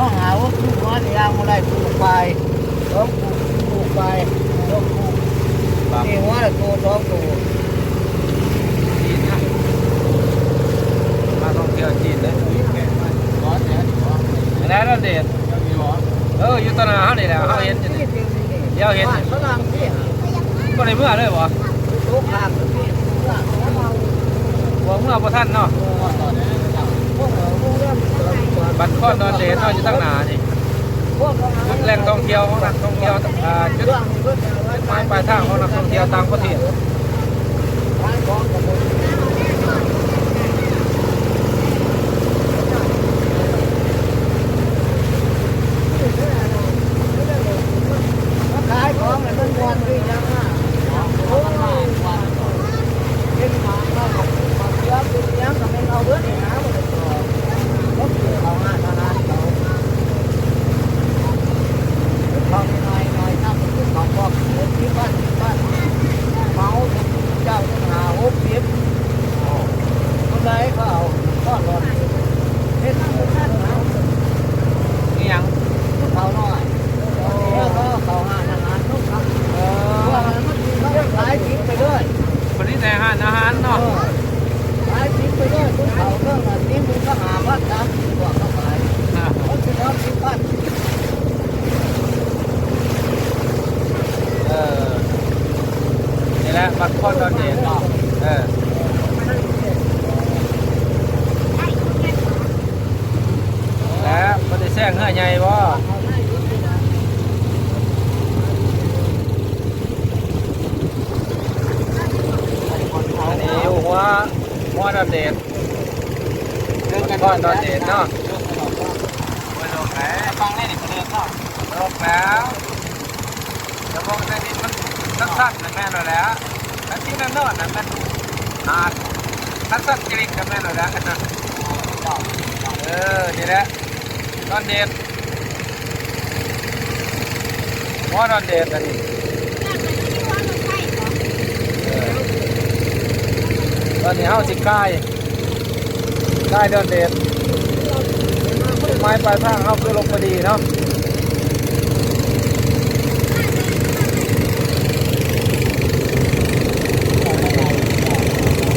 มองหาว่าผู้น้อยนี่ยางบ่ได้ปลูกไปต้องปลูกปลูกไปต้องปลูกนี่ว่าตัวสองตัวจีนนะมาท่องเที่ยวจีนเด้อร้อนเสียดิร้อนแล้วเด็ดเอออยู่ตนาเฮานี่แหละเฮาเห็นอยู่นี่เดี๋ยวเห็นฝรั่งที่บ่ได้เมื่อเลยบ่ลูกหลานที่หลาเมื่อบ่ทันเนาะ บัตรข้อนอนเดนเนาะอยู่ตั้งนานนี่จุดแหล่งท่องเที่ยวของนักท่องเที่ยวอ่าจุดเรื่องเรื่องอะไรหมายปลายทางของนักท่องเที่ยวต่างประเทศ ขายของกับคนขายของเนี่ยมันมวนคือยังอะโอ้ยเป็นหมาก็ของของเยอะเป็นยังก็ไม่เอาเบิดนี่นะมันก็ก็คือเอาหน้าทางานเขาเขาหน่อยหน่อยถ้ามันคือของพวกเด็กที่บ้านที่บ้านเมาเจ้าจะหาหกสิบคนใดเขาเอาก็รอนเฮ็ดให้ท่านเอา อีหยัง เขาหน่อยแล้วก็เขาหาทางานทุกครั้ง เอ เพราะว่า อ มันมันขายทิ้งไปด้วย คนนี้แต่อาหารอาหารเนาะ ขายทิ้งไปด้วยทุกเขาเรื่องทิ้งมึงก็หาวัดนะตัวเขาขายเขาจะทำทิ้งบ้าน เออ นี่แหละบัดคอนดอนเดนเนาะเออแล้วบ่ได้แซงเฮือใหญ่บ่อันนี้อยู่หัวหัวดอนเดนเรื่องกันก้อนดอนเดนเนาะไปลงแล้วฟังได้ดิคนเดินเข้าลงแล้วจะบอกในดินมันสั้นๆนะแม่เราแล้ว ที่นั่นน่นนะมันหาดสั้นๆจริงกับแม่เราแล้วเออนี่แหละดอนเดนหัวดอนเดนอันนี้ตอนนี้เฮาสิใกล้ใกล้เดอนเดนไม้ปลายทางเฮาคือลงพอดีเนาะ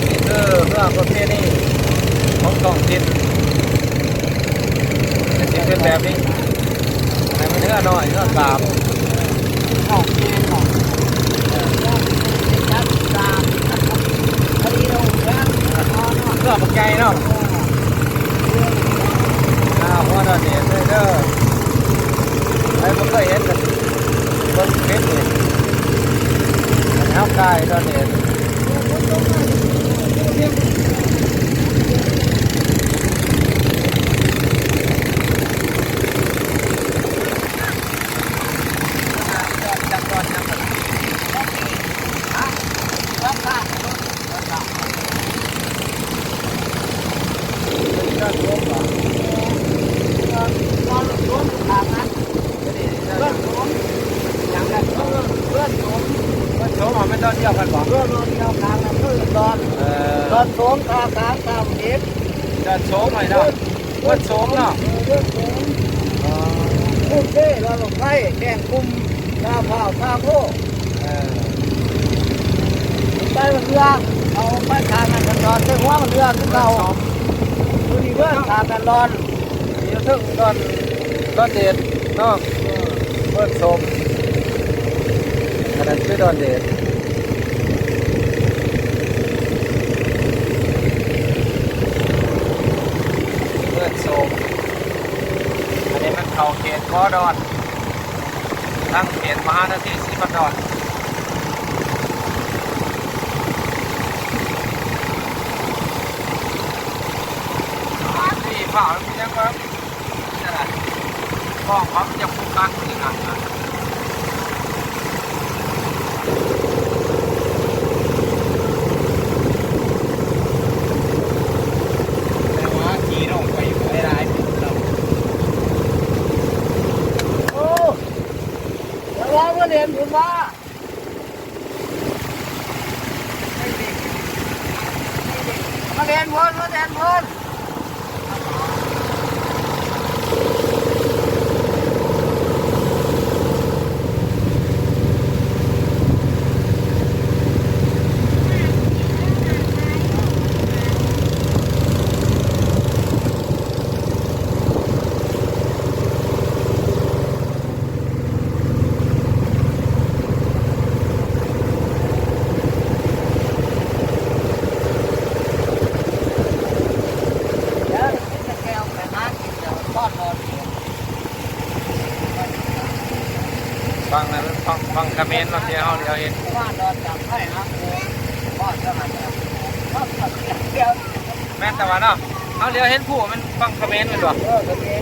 นี่คือเรื่องประเภทนี้ของท้องถิ่นจะสิเป็นแบบนี้ให้มันเนื้อน้อยเนื้อกราบ ของเองของจับตามพอดีเราแค่นอน เนื้อปักใหญ่เนาะอ่าหัวดอนเดียนเลยเด้อไอ้ ผมเคยเห็นกันบนคลิปนี่มันเฮากายตอนนี้จักก่อนจักก่อนเจ้าตัวป่ะ นอนหลับล้มทางนั้น เพื่อนผมยังได้เพื่อนผมเพื่อนผมเอาไม่ต้องเที่ยวกันเรื่อนอนเดียวทางนั้นเพื่อนนอนเออนอนโถมทางทางตามเด็กเดินโฉมหน่อยเนาะเพื่อนโฉมเนาะเรื่องโถมพุ่งเท่เราลงไข่แกงคุ้มตาเผาตาโลกเออไปมันเรือเอาไปทางกันนอนเรื่องว่ามันเรือขึ้นเราดูดีเพื่อนทางกันนอนเดี๋ยวถึงตอนตอนเด็ดเนาะเพื่อนโฉมอันนั้นคือตอนเด็ดเพื่อนโฉมอันนี้มันเข้าเขตก อดอนทั้งเขตมหานาทีสีบันดอนที่ฝ่ามันยังแบบนี่แหละก็ควาจะพูดกันอย่างนั้นนะ ฟังคอมเมนต์มาเียเฮาเดียวเห็นว่าดอนจับให้นะพ่อจะมาเอจะเดียวแม่แต่ว่าเนาะเฮาเดียวเห็นผู้มันฟังคอมเมนต์กันบ่เออตัวเอง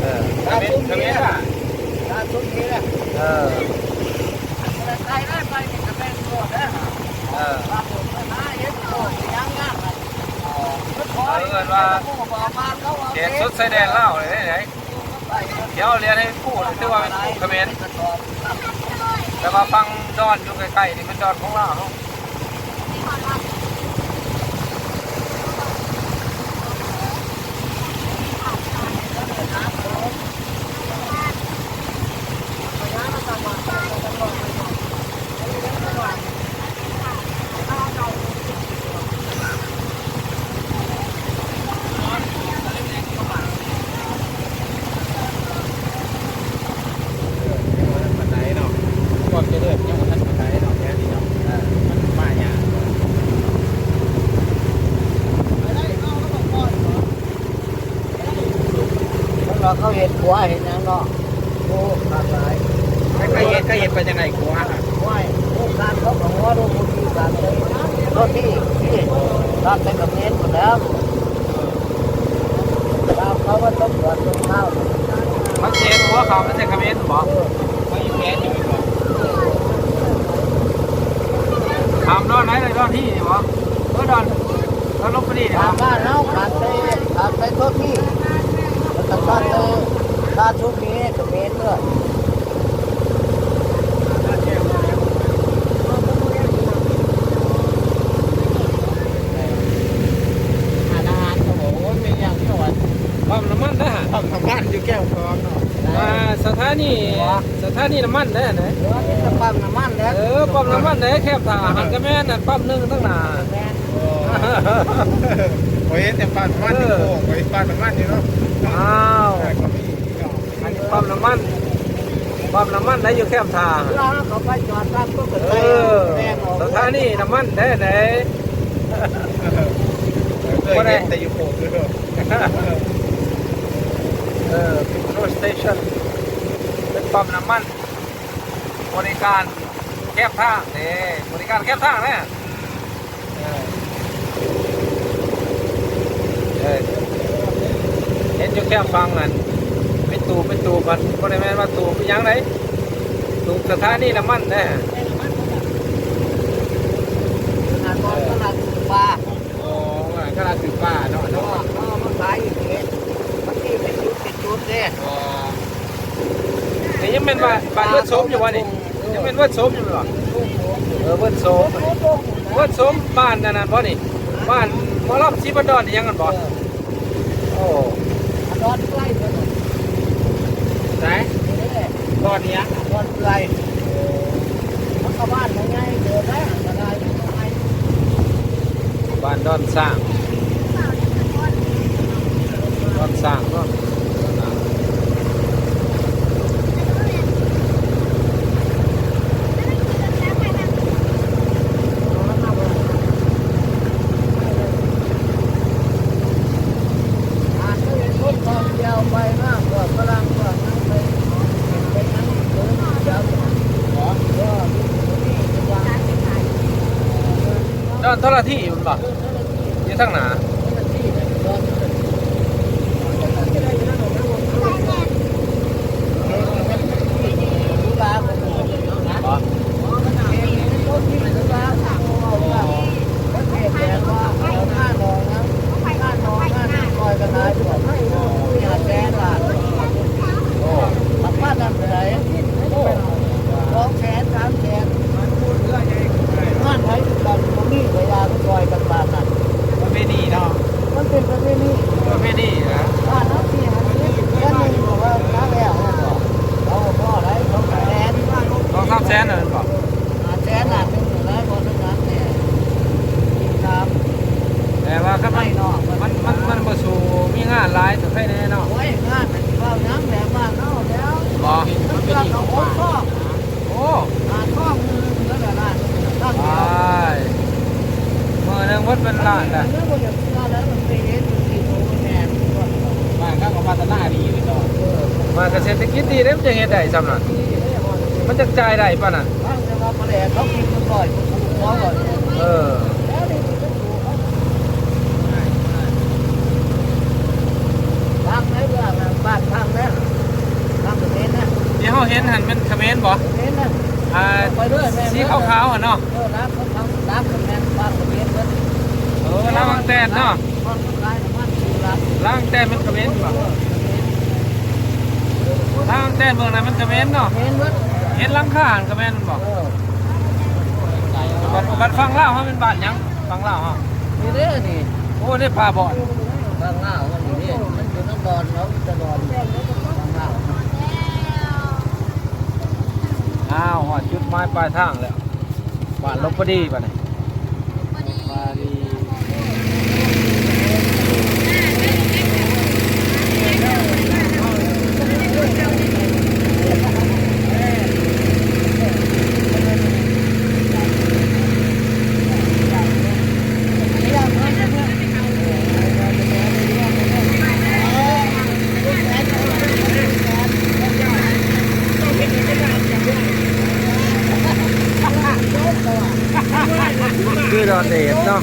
เอคอมเมนต์คอมเมนต์อะตาชุดนี้แหละเออใครได้ไปนี่จะเป็นตัวนะเออว่าผมหาเห็นตัวยังงามเลยขอเอาเงินว่าบอกมาเขาว่าเขตสุดชายแดนลาเลยไหนเดี๋ยวเรียนให้ผู้ถือว่าเป็นผู้คอมเมนต์ แต่ว่าฟังดอนอยู่ใกล้ๆนี่มันดอนของเราวเนาะ ปันไดเนาะความเจริญยังบ่ทันปันไดเนาะแค่นี้เนาะเออมันมาหยา เรา เขาเห็นหัวเห็นยังเนาะโอ้ขาดหลายใครเห็นก็เห็นไปจังได๋กูฮะห้วยโอ้การเขาของหัวดูคนที่การเลยรถที่ที่ตามไปกับเน้นหมดแล้วตามเขาว่าต้องตรวจตรงเข้ามันเสียหัวเขามันใช่คอมเมนต์บ่เขาอยู่แค่อยู่บ่ถามดอนไหนเลยดอนที่นี่บ่เออดอนเราลบไปนี่นี่ตาบ่มบ้านเราขาดไปขาดไปโทษที่แล้วก็ขาดไปตาชุดนี้กับเมนด้วยอาหารเขาบอกว่ามีอย่างที่ว่าปั๊มน้ำมันนะฮะทำทำบ้านอยู่แก้วคลองเนาะอ่าสถานีสถานีน้ำมันแน่ไหนเดี๋ยวนี้จะปั๊มน้ำมันแล้วเออปั๊มน้ำมันไหนแคบตาหันก็แม่นน่ะปั๊มหนึงตั้งหนาแม่นโอ้ยแต่บ้านบ้านที่โค้งโอ้ยบ้านบ้านนี่เนาะอ้าว ปั๊มน้ำมันปั๊มน้ำมันไหนอยู่แคบตาเวลาเขาไปจอดปั๊มก็เกิดเอไปอแม่ออกสถานีน้ำมันแน่ไหนเคยเห็นแต่อยู่โค้งด้วยเนาะเออพิโรสเตชันเป็นปั๊มน้ำมันบริการแคบทางนี่บริการแคบทางเนี่ยเออเออเห็นอยู่แคบฟังนั่นเป็น ตูเป็นตูมันบริแมนว่าตูเป็นยังไงตูสถานีน้ำมันแน่งานบอลตลาดปลาโอ้ก็ลาถึงป้าเนาะเพราะนาะว่าเขาเอามาขายอยู่นี่มันที่เป็นจุดเป็นจุดเด้อ๋อนี่ยังเป็นว่าบ้านเวิร์ดโสมอยู่วะนี่ยังเป็นเวิร์ดโสมอยู่หรอเออเวิร์ดโสมเวิร์ดโสมบ้านนั่นน่ะบ่นี่บ้านมอลำชีบันดอนยังกันบ่โอ้ดอนใกล้เท่านั้น ไหนนี่แหละก้อนเนี้ยดอนใกล้มันก็บ้านมันไงเดินได้ก็ได้ก็ได้บ้านดอนสร้างดอนสร้างเนาะ อาจจะเป็นคนทองยาวไปมากกว่าฝรั่งกว่านั้นไปไปนั้นเดินยาวก็นี่วาง ดอนเท่าไหรที่มันบ่อยู่ทั้งหนา บ่โอ้ สองแสนสามแสนบ้านไทยกันตรงนี้เวลาก็ซอยกันบาทนั้น มันไม่ดีเนาะ มันเป็นประเพณี ประเภทนี้นะ บ้านน้ำที่หันนี้แค่นึงบอกว่าน้าแล้วเราพ่ออะไรสองแสน สองสามแสนเอินบ่ อาแสนหนักหนึ่งแล้วบนนั้นเนี่ยตาม แต่ว่าคันมั ไม่ น นอก มันมันมันบ่สู่มีงานหลายแต่แน่เนาะโอ้ยงานมันเข้าน้ำแบบบ้านเขาแล้วบ่มันเกิดของโอ้ข้อโอ้อ่านข้อมือแล้วแต่ละตั้งตายมือนึงวัดเป็นล้านน่ะแล้วมันจะแล้วมันไปเห็นตีโตแม่มันก็บ้าข้างของพัฒนาดีเลยเนาะเออมาเกษตรกิจดีเด้มันจะเฮ็ดได้ซำนั้นที่ให้อ่อนเมันจะจ่ายได้ป่ะน่ะบ้างจะมาประเดี๋ยวเขากินมันก่อนหัวก่อนเออ แล้วนี่มันดูเขาทางไหนบ้างนะบ้านทางนั้นทางตะเวนนะ ที่ เฮาเห็นหันเป็นเขมรบ่ตะเวนนะอ่าไปเรื่อยแม่สีขาวๆอะเนาะเออน้ำเขาทำน้ำกับแม่บ้านตะเวนเพิ่นเออล้างบางแตนเนาะบ้านขายน้ำมันสูรักล้างแตนเป็นเขมรบ่ล้างบางแตนเบิ่งนั้นมันเขมรเนาะเห็นเพิ่นเห็นหลังคาหันเขมรมันบ่เออบัดบัดฟังลาวเฮาเป็นบ้านหยังฟังลาวเฮานี่เด้อนี่โอ้นี่พาบ่อนบางหน้ามันอยู่นี่มันอยู่น้ำดอนเนาะมันจะดอนบางหน้า อ้าว ไม้ปลายทางแล้วบ้านลบพอดีป่ะนี่ยาดีคือดอนเดชเนาะ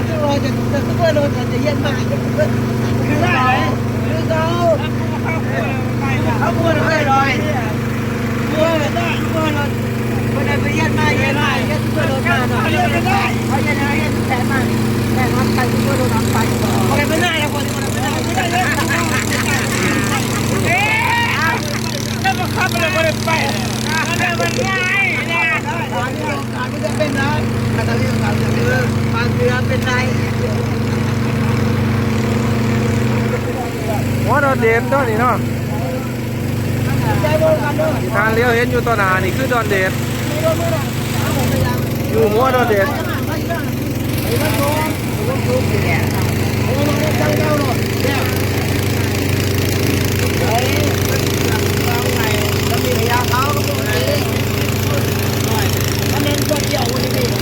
อยากจะรอจะจะซุปเปอร์โรถจะเย็นมากจะคือได้คือเขาเขาพูดไม่ลอยเมื่อได้เมื่อเราคนไหนไปเย็นมาเย็นมาเย็นซุปเปอร์โรถมาหน่อยไม่ได้เขาเย็นนะเย็นแสนมาแสนน้ำไปซุปเปอร์โรถน้ำไปคนไหนไม่ได้แล้วคนไหนไม่ได้ไม่ได้เลย แล้วมาขับอะไรไม่ได้ไปแล้วมันง่ายนะการที่การที่จะเป็นนะการที่การจะเป็นการเรือเป็นนายโอ้ดอนเดชเนาะนี่เนาะใจโบกันด้วยทางเลี้ยวเห็นอยู่ต่อหน้านี่คือดอนเดชอยู่หัวดอนเดชเ thì ra có cái này anh